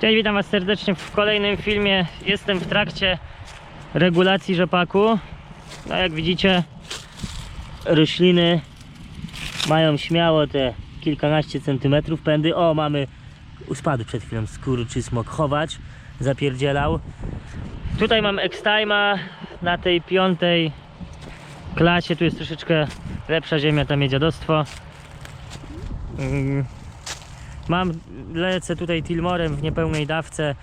Cześć, witam Was serdecznie w kolejnym filmie. Jestem w trakcie regulacji rzepaku. No jak widzicie, rośliny mają śmiało te kilkanaście centymetrów pędy. O, mamy, spadł przed chwilą skóry czy smok chować, zapierdzielał. Tutaj mam Extima na tej piątej klasie. Tu jest troszeczkę lepsza ziemia, tam jest dziadostwo. Mm. Mam, lecę tutaj Tilmorem w niepełnej dawce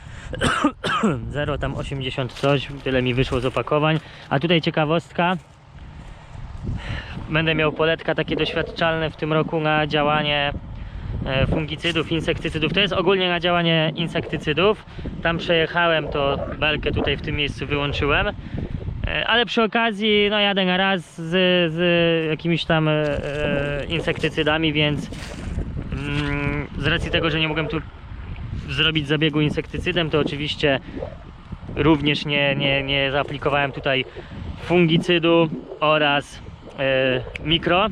0 tam 80 coś, tyle mi wyszło z opakowań. A tutaj ciekawostka. Będę miał poletka takie doświadczalne w tym roku na działanie e, fungicydów, insektycydów. To jest ogólnie na działanie insektycydów. Tam przejechałem to belkę tutaj w tym miejscu wyłączyłem. E, Ale przy okazji no jadę na raz z, z jakimiś tam e, e, insektycydami, więc z racji tego, że nie mogłem tu zrobić zabiegu insektycydem, to oczywiście również nie, nie, nie zaaplikowałem tutaj fungicydu oraz e, mikro.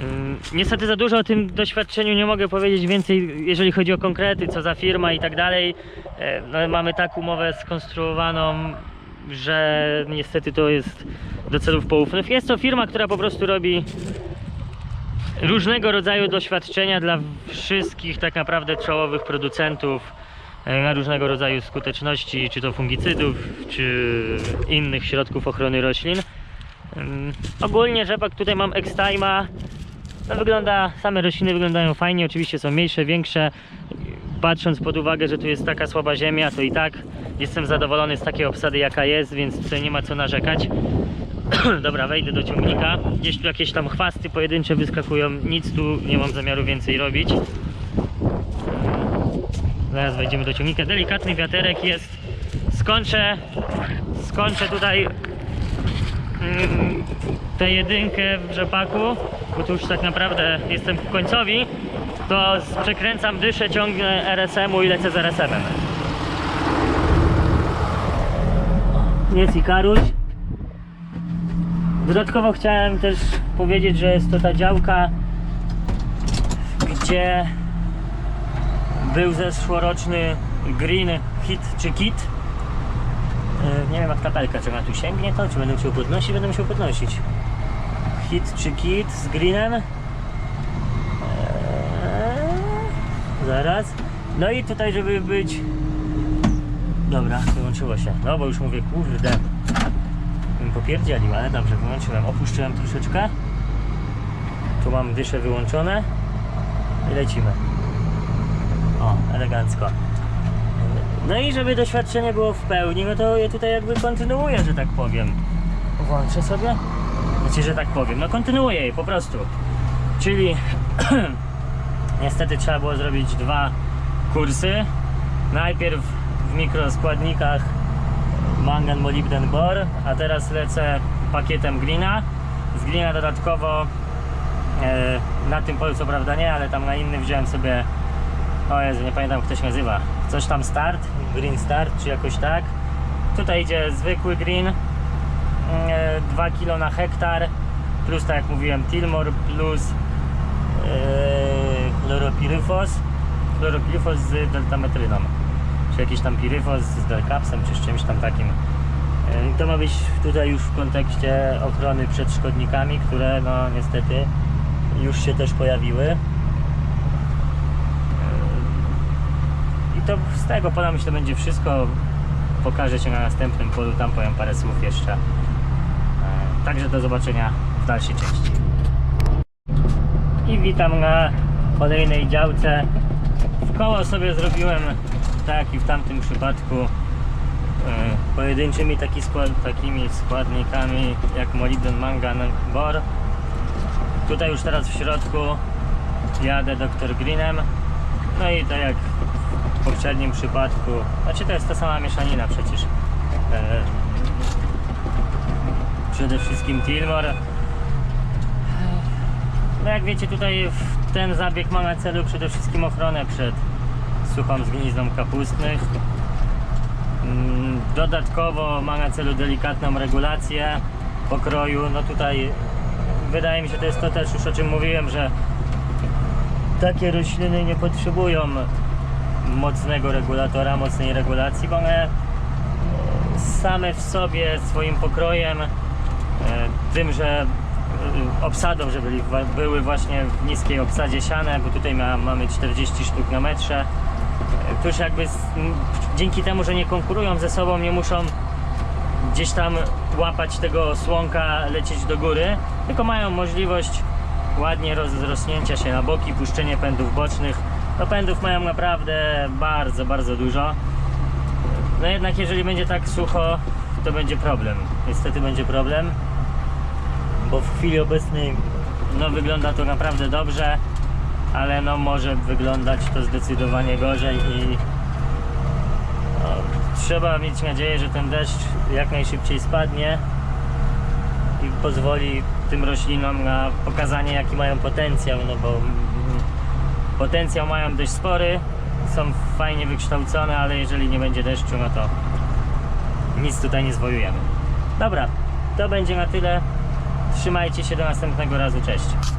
Mm, Niestety za dużo o tym doświadczeniu nie mogę powiedzieć więcej, jeżeli chodzi o konkrety, co za firma i tak dalej. E, No, mamy tak umowę skonstruowaną, że niestety to jest do celów poufnych. Jest to firma, która po prostu robi różnego rodzaju doświadczenia dla wszystkich tak naprawdę czołowych producentów e, na różnego rodzaju skuteczności, czy to fungicydów, czy innych środków ochrony roślin. Ogólnie rzepak tutaj mam Extima. No wygląda, same rośliny wyglądają fajnie, oczywiście są mniejsze, większe. Patrząc pod uwagę, że tu jest taka słaba ziemia, to i tak jestem zadowolony z takiej obsady jaka jest, więc tutaj nie ma co narzekać. Dobra, wejdę do ciągnika. Gdzieś tu jakieś tam chwasty pojedyncze wyskakują. Nic tu nie mam zamiaru więcej robić. Zaraz wejdziemy do ciągnika. Delikatny wiaterek jest. Skończę, skończę tutaj mm, tę jedynkę w rzepaku, bo tu już tak naprawdę jestem ku końcowi. To przekręcam dyszę, ciągnę RSM-u i lecę z RSM-em. Jest i Karuś. Dodatkowo chciałem też powiedzieć, że jest to ta działka, gdzie był zeszłoroczny Green Hit czy Kit. Yy, Nie wiem jak tapelka, czy ona tu sięgnie to, czy będę musiał podnosić, będę musiał podnosić. Hit czy Kit z Greenem. Eee, zaraz. No i tutaj, żeby być... Dobra, wyłączyło się. No bo już mówię, kurde popierdzielił, ale dobrze, wyłączyłem. Opuszczyłem troszeczkę. Tu mam dysze wyłączone. I lecimy. O, elegancko. No i żeby doświadczenie było w pełni, no to je tutaj jakby kontynuuję, że tak powiem. Włączę sobie. Znaczy, że tak powiem. No kontynuuję je po prostu. Czyli niestety trzeba było zrobić dwa kursy. Najpierw w mikroskładnikach mangan, molibden, bor, a teraz lecę pakietem Greena. Z Greena dodatkowo e, na tym polu co prawda nie, ale tam na innym wziąłem sobie o Jezu, nie pamiętam jak to się nazywa. Coś tam start, green start czy jakoś tak. Tutaj idzie zwykły green e, 2 kg na hektar plus tak jak mówiłem Tilmor plus e, chloropyrifos chloropyrifos z deltametryną czy jakiś tam piryfos z delkapsem, czy z czymś tam takim. E, To ma być tutaj już w kontekście ochrony przed szkodnikami, które no niestety już się też pojawiły. E, I to z tego pola myślę będzie wszystko. Pokażę Cię na następnym polu, tam powiem parę słów jeszcze. E, Także do zobaczenia w dalszej części. I witam na kolejnej działce. W koło sobie zrobiłem tak i w tamtym przypadku e, pojedynczymi taki skład, takimi składnikami jak molibden, mangan, bor. Tutaj już teraz w środku jadę Dr. Greenem. No i tak jak w poprzednim przypadku, znaczy to jest ta sama mieszanina przecież. E, przede wszystkim Tilmor. No jak wiecie tutaj ten zabieg ma na celu przede wszystkim ochronę przed suchą zgnizną kapustnych. Mm, Dodatkowo ma na celu delikatną regulację pokroju. No tutaj wydaje mi się, to jest to też już o czym mówiłem, że takie rośliny nie potrzebują mocnego regulatora, mocnej regulacji, bo one same w sobie swoim pokrojem, e, tym, że e, obsadą, że były właśnie w niskiej obsadzie siane, bo tutaj ma, mamy 40 sztuk na metrze, to już jakby z, dzięki temu, że nie konkurują ze sobą, nie muszą gdzieś tam łapać tego słonka, lecieć do góry, tylko mają możliwość ładnie rozrośnięcia się na boki, puszczenie pędów bocznych. No pędów mają naprawdę bardzo, bardzo dużo. No jednak jeżeli będzie tak sucho, to będzie problem. Niestety będzie problem, bo w chwili obecnej no wygląda to naprawdę dobrze, ale no może wyglądać to zdecydowanie gorzej i no, trzeba mieć nadzieję, że ten deszcz jak najszybciej spadnie i pozwoli tym roślinom na pokazanie jaki mają potencjał, no bo mm, potencjał mają dość spory, są fajnie wykształcone, ale jeżeli nie będzie deszczu, no to nic tutaj nie zwojujemy. Dobra, to będzie na tyle. Trzymajcie się do następnego razu, cześć.